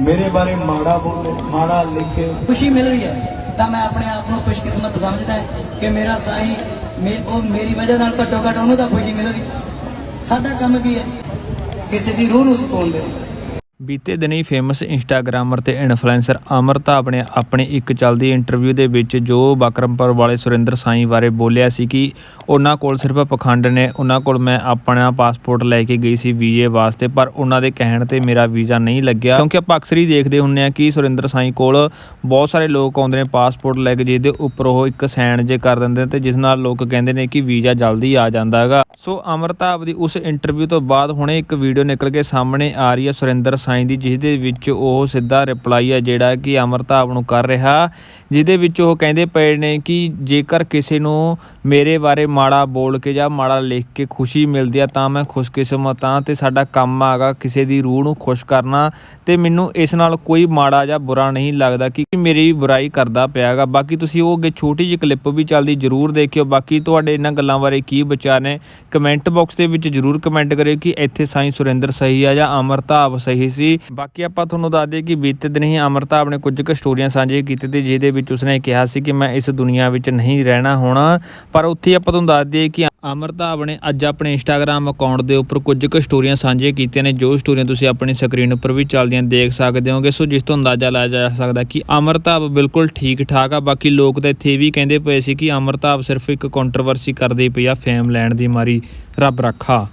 ਮੇਰੇ ਬਾਰੇ ਮਾੜਾ ਬੋਲੇ, ਮਾੜਾ ਲਿਖੇ। ਖੁਸ਼ੀ ਮਿਲ ਰਹੀ ਹੈ, ਤਾਂ ਮੈਂ ਆਪਣੇ ਆਪ ਨੂੰ ਖੁਸ਼ਕਿਸਮਤ ਸਮਝਦਾ ਕਿ ਮੇਰਾ ਸਾਈਂ, ਮੇ, ਉਹ ਮੇਰੀ ਵਜ੍ਹਾ ਨਾਲ ਘੱਟੋ ਘੱਟ ਉਹਨੂੰ ਤਾਂ ਖੁਸ਼ੀ ਮਿਲ ਰਹੀ। ਸਾਡਾ ਕੰਮ ਕੀ ਹੈ? ਕਿਸੇ ਦੀ ਰੂਹ ਨੂੰ ਸਕੂਨ ਦੇਣਾ ਬੀਤੇ ਦਿਨੀ ਫੇਮਸ ਇੰਸਟਾਗ੍ਰਾਮਰ ਤੇ ਇਨਫਲੂਐਂਸਰ ਅਮਰਤਾਬ ਨੇ ਆਪਣੀ ਇੱਕ ਚੱਲਦੀ ਇੰਟਰਵਿਊ ਦੇ ਵਿੱਚ ਜੋ ਬਕਰਮਪੁਰ ਵਾਲੇ ਸੁਰਿੰਦਰ ਸਾਈਂ ਬਾਰੇ ਬੋਲਿਆ ਸੀ ਕਿ ਉਹਨਾਂ ਕੋਲ ਸਿਰਫ ਪਖੰਡ ਨੇ, ਉਹਨਾਂ ਕੋਲ ਮੈਂ ਆਪਣਾ ਪਾਸਪੋਰਟ ਲੈ ਕੇ ਗਈ ਸੀ ਵੀਜ਼ੇ ਵਾਸਤੇ, ਪਰ ਉਹਨਾਂ ਦੇ ਕਹਿਣ ਤੇ ਮੇਰਾ ਵੀਜ਼ਾ ਨਹੀਂ ਲੱਗਿਆ। ਕਿਉਂਕਿ ਆਪਾਂ ਅਕਸਰ ਹੀ ਦੇਖਦੇ ਹੁੰਨੇ ਆ ਕਿ ਸੁਰਿੰਦਰ ਸਾਈਂ ਕੋਲ ਬਹੁਤ ਸਾਰੇ ਲੋਕ ਆਉਂਦੇ ਨੇ ਪਾਸਪੋਰਟ ਲੈ ਕੇ, ਜਿਹਦੇ ਉੱਪਰ ਉਹ ਇੱਕ ਸਾਈਨ ਜੇ ਕਰ ਦਿੰਦੇ ਨੇ ਤੇ ਜਿਸ ਨਾਲ ਲੋਕ ਕਹਿੰਦੇ ਨੇ ਕਿ ਵੀਜ਼ਾ ਜਲਦੀ ਆ ਜਾਂਦਾ ਹੈਗਾ। ਸੋ ਅਮਰਤਾਬ ਦੀ ਉਸ ਇੰਟਰਵਿਊ ਤੋਂ ਬਾਅਦ ਹੁਣੇ ਇੱਕ ਵੀਡੀਓ ਨਿਕਲ ਕੇ ਸਾਹਮਣੇ ਆ ਰਹੀ ਹੈ ਸੁਰਿੰਦਰ ਸਾਈਂ ਦੀ ਜਿਸ ਦੇ ਵਿੱਚ ਉਹ ਸਿੱਧਾ ਰਿਪਲਾਈ ਹੈ ਜਿਹੜਾ ਕਿ ਅਮਰਤਾਬ ਨੂੰ ਕਰ ਰਿਹਾ, ਜਿਹਦੇ ਵਿੱਚ ਉਹ ਕਹਿੰਦੇ ਪਏ ਨੇ ਕਿ ਜੇਕਰ ਕਿਸੇ ਨੂੰ ਮੇਰੇ ਬਾਰੇ ਮਾੜਾ ਬੋਲ ਕੇ ਜਾਂ ਮਾੜਾ ਲਿਖ ਕੇ ਖੁਸ਼ੀ ਮਿਲਦੀ ਆ ਤਾਂ ਮੈਂ ਖੁਸ਼ਕਿਸਮਤ ਹਾਂ ਤੇ ਸਾਡਾ ਕੰਮ ਆਗਾ ਕਿਸੇ ਦੀ ਰੂਹ ਨੂੰ ਖੁਸ਼ ਕਰਨਾ ਤੇ ਮੈਨੂੰ ਇਸ ਨਾਲ ਕੋਈ ਮਾੜਾ ਜਾਂ ਬੁਰਾ ਨਹੀਂ ਲੱਗਦਾ ਕਿ ਮੇਰੀ ਬੁਰਾਈ ਕਰਦਾ ਪਿਆਗਾ ਬਾਕੀ ਤੁਸੀਂ ਉਹ ਅੱਗੇ ਛੋਟੀ ਜਿਹੀ ਕਲਿੱਪ ਵੀ ਚੱਲਦੀ ਜਰੂਰ ਦੇਖਿਓ। ਬਾਕੀ ਤੁਹਾਡੇ ਇਹਨਾਂ ਗੱਲਾਂ ਬਾਰੇ ਕੀ ਵਿਚਾਰ ਨੇ? ਕਮੈਂਟ ਬਾਕਸ ਦੇ ਵਿੱਚ ਜਰੂਰ ਕਮੈਂਟ ਕਰਿਓ ਕਿ ਇੱਥੇ ਸਾਈਂ ਸੁਰਿੰਦਰ ਸਹੀ ਆ ਜਾਂ ਅਮਰਤਾਬ ਸਹੀ ਸੀ। ਬਾਕੀ ਆਪਾਂ ਤੁਹਾਨੂੰ ਦੱਸ ਦਈਏ ਕਿ ਬੀਤੇ ਦਿਨ ਹੀ ਅਮਰਤਾਬ ਨੇ ਕੁਝ ਕੁ ਸਟੋਰੀਆਂ ਸਾਂਝੀਆਂ ਕੀਤੀਆਂ ਤੇ ਜਿਹਦੇ ਵਿੱਚ ਉਸਨੇ ਕਿਹਾ ਸੀ ਕਿ ਮੈਂ ਇਸ ਦੁਨੀਆ ਵਿੱਚ ਨਹੀਂ ਰਹਿਣਾ ਹੋਣਾ। ਪਰ ਉੱਥੇ ਆਪਾਂ ਤੁਹਾਨੂੰ ਦੱਸ ਦਈਏ ਕਿ ਅਮਰਤਾਬ ਨੇ ਅੱਜ ਆਪਣੇ ਇੰਸਟਾਗ੍ਰam ਅਕਾਊਂਟ ਦੇ ਉੱਪਰ ਕੁਝ ਕੁ ਸਟੋਰੀਆਂ ਸਾਂਝੀਆਂ ਕੀਤੀਆਂ ਨੇ, ਜੋ ਸਟੋਰੀਆਂ ਤੁਸੀਂ ਆਪਣੀ ਸਕਰੀਨ ਉੱਪਰ ਵੀ ਚੱਲਦੀਆਂ ਦੇਖ ਸਕਦੇ ਹੋਗੇ। ਸੋ ਜਿਸ ਤੋਂ ਅੰਦਾਜ਼ਾ ਲਾਇਆ ਜਾ ਸਕਦਾ ਕਿ ਅਮਰਤਾਬ ਬਿਲਕੁਲ ਠੀਕ ਠਾਕ ਆ, ਬਾਕੀ ਲੋਕ ਤਾਂ ਇੱਥੇ ਇਹ ਵੀ ਕਹਿੰਦੇ ਪਏ ਸੀ ਕਿ ਅਮਰਤਾਬ ਸਿਰਫ ਇੱਕ ਕੰਟਰੋਵਰਸੀ ਕਰਦੀ ਪਈ ਆ ਫੇਮ ਲੈਣ ਦੀ ਮਾਰੀ ਰੱਬ ਰੱਖਾ